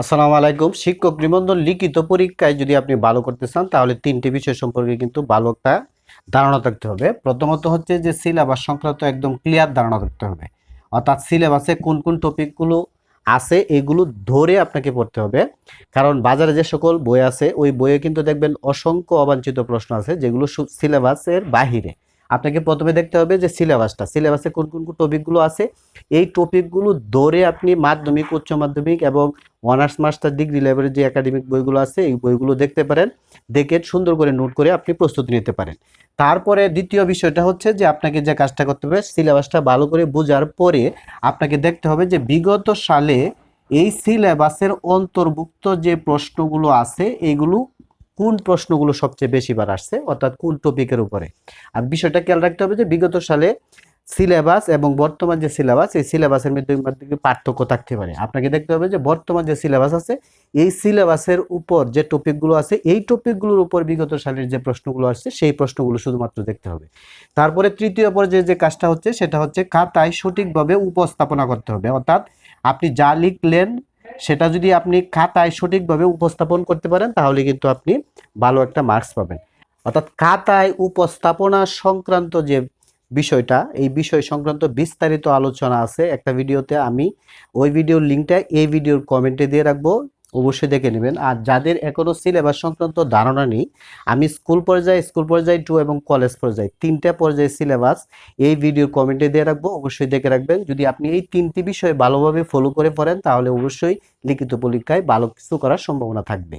আসসালামু আলাইকুম। শিক্ষক নিবন্ধন লিখিত পরীক্ষায় যদি আপনি ভালো করতে চান, তাহলে তিনটি বিষয় সম্পর্কে কিন্তু ভালো একটা ধারণা থাকতে হবে। প্রথমত হচ্ছে যে সিলেবাস সংক্রান্ত একদম ক্লিয়ার ধারণা থাকতে হবে। অর্থাৎ সিলেবাসে কোন কোন টপিকগুলো আছে, এগুলো ধরে আপনাকে পড়তে হবে। কারণ বাজারে যে সকল বই আছে, ওই বইয়ে কিন্তু দেখবেন অসংখ্য অবাঞ্ছিত প্রশ্ন আছে, যেগুলো সিলেবাসের বাহিরে। আপনাকে প্রথমে দেখতে হবে যে সিলেবাসটা। সিলেবাসে কোন কোন টপিকগুলো আছে? এই টপিকগুলো ধরে আপনি মাধ্যমিক, উচ্চ মাধ্যমিক এবং অনার্স, মাস্টার ডিগ্রি লেভেলের যে একাডেমিক বইগুলো আছে, এই বইগুলো দেখতে পারেন। দেখে সুন্দর করে নোট করে আপনি প্রস্তুতি নিতে পারেন। তারপরে দ্বিতীয় বিষয়টা হচ্ছে যে আপনাকে যে কাজটা করতে হবে, সিলেবাসটা ভালো করে বোঝার পরে আপনাকে দেখতে হবে যে বিগত সালে এই সিলেবাসের অন্তর্ভুক্ত যে প্রশ্নগুলো আছে এইগুলো কোন প্রশ্নগুলো সবচেয়ে বেশিবার আসছে, অর্থাৎ কোন টপিকের উপরে? আর বিষয়টা খেয়াল রাখতে হবে যে বিগত সালে সিলেবাস এবং বর্তমান যে সিলেবাস এই সিলেবাসের মধ্যে পার্থক্য থাকতে পারে? আপনাকে দেখতে হবে যে বর্তমান যে সিলেবাস আছে, এই সিলেবাসের উপর যে টপিকগুলো আছে, এই টপিকগুলোর উপর বিগত সালের যে প্রশ্নগুলো আসছে, সেই প্রশ্নগুলো শুধুমাত্র দেখতে হবে। তারপরে তৃতীয় পর্যায়ে যে কাজটা হচ্ছে, সেটা হচ্ছে খাতায় সঠিকভাবে উপস্থাপনা করতে হবে। অর্থাৎ আপনি যা লিখলেন সেটা যদি আপনি খাতায় সঠিকভাবে উপস্থাপন করতে পারেন, তাহলে কিন্তু আপনি ভালো একটা মার্কস পাবেন। অর্থাৎ খাতায় উপস্থাপনা সংক্রান্ত যে বিষয়টা, এই বিষয় সংক্রান্ত বিস্তারিত আলোচনা আছে একটা ভিডিওতে আমি ওই ভিডিওর লিঙ্কটা এই ভিডিওর কমেন্টে দিয়ে রাখব। অবশ্যই দেখে নেবেন। আর যাদের এখনও সিলেবাস সংক্রান্ত ধারণা নেই, আমি স্কুল পর্যায়ে স্কুল পর্যায়ে টু এবং কলেজ পর্যায়ে তিনটা পর্যায়ে সিলেবাস এই ভিডিওর কমেন্টে দিয়ে রাখব। অবশ্যই দেখে রাখবেন। যদি আপনি এই তিনটি বিষয়ে ভালোভাবে ফলো করে পড়েন, তাহলে অবশ্যই লিখিত পরীক্ষায় ভালো কিছু করার সম্ভাবনা থাকবে।